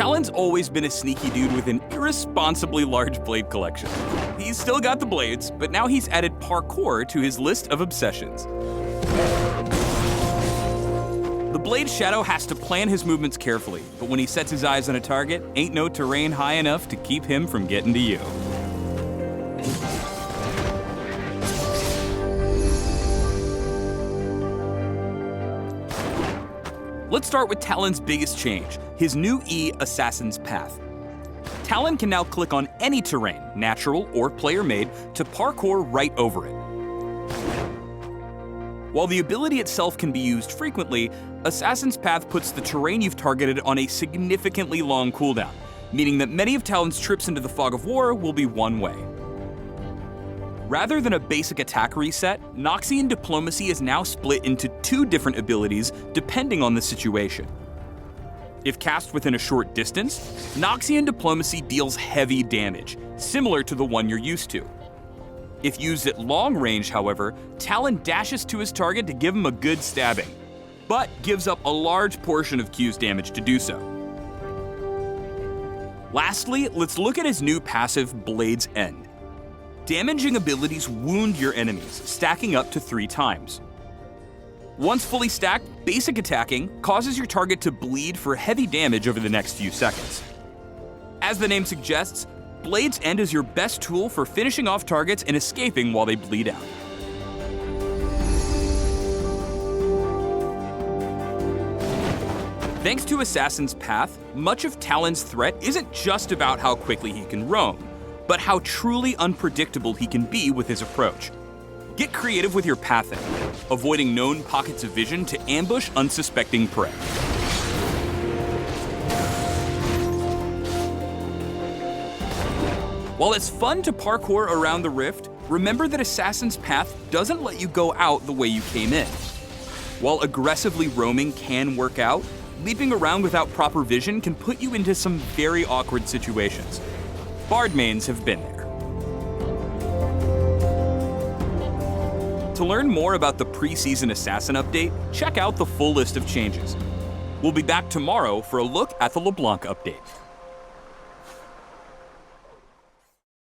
Talon's always been a sneaky dude with an irresponsibly large blade collection. He's still got the blades, but now he's added parkour to his list of obsessions. The Blade Shadow has to plan his movements carefully, but when he sets his eyes on a target, ain't no terrain high enough to keep him from getting to you. Let's start with Talon's biggest change, his new E Assassin's Path. Talon can now click on any terrain, natural or player made, to parkour right over it. While the ability itself can be used frequently, Assassin's Path puts the terrain you've targeted on a significantly long cooldown, meaning that many of Talon's trips into the Fog of War will be one way. Rather than a basic attack reset, Noxian Diplomacy is now split into two different abilities depending on the situation. If cast within a short distance, Noxian Diplomacy deals heavy damage, similar to the one you're used to. If used at long range, however, Talon dashes to his target to give him a good stabbing, but gives up a large portion of Q's damage to do so. Lastly, let's look at his new passive, Blade's End. Damaging abilities wound your enemies, stacking up to three times. Once fully stacked, basic attacking causes your target to bleed for heavy damage over the next few seconds. As the name suggests, Blade's End is your best tool for finishing off targets and escaping while they bleed out. Thanks to Assassin's Path, much of Talon's threat isn't just about how quickly he can roam, but how truly unpredictable he can be with his approach. Get creative with your pathing, avoiding known pockets of vision to ambush unsuspecting prey. While it's fun to parkour around the rift, remember that Assassin's Path doesn't let you go out the way you came in. While aggressively roaming can work out, leaping around without proper vision can put you into some very awkward situations. Bard mains have been there. To learn more about the preseason Assassin update, check out the full list of changes. We'll be back tomorrow for a look at the LeBlanc update.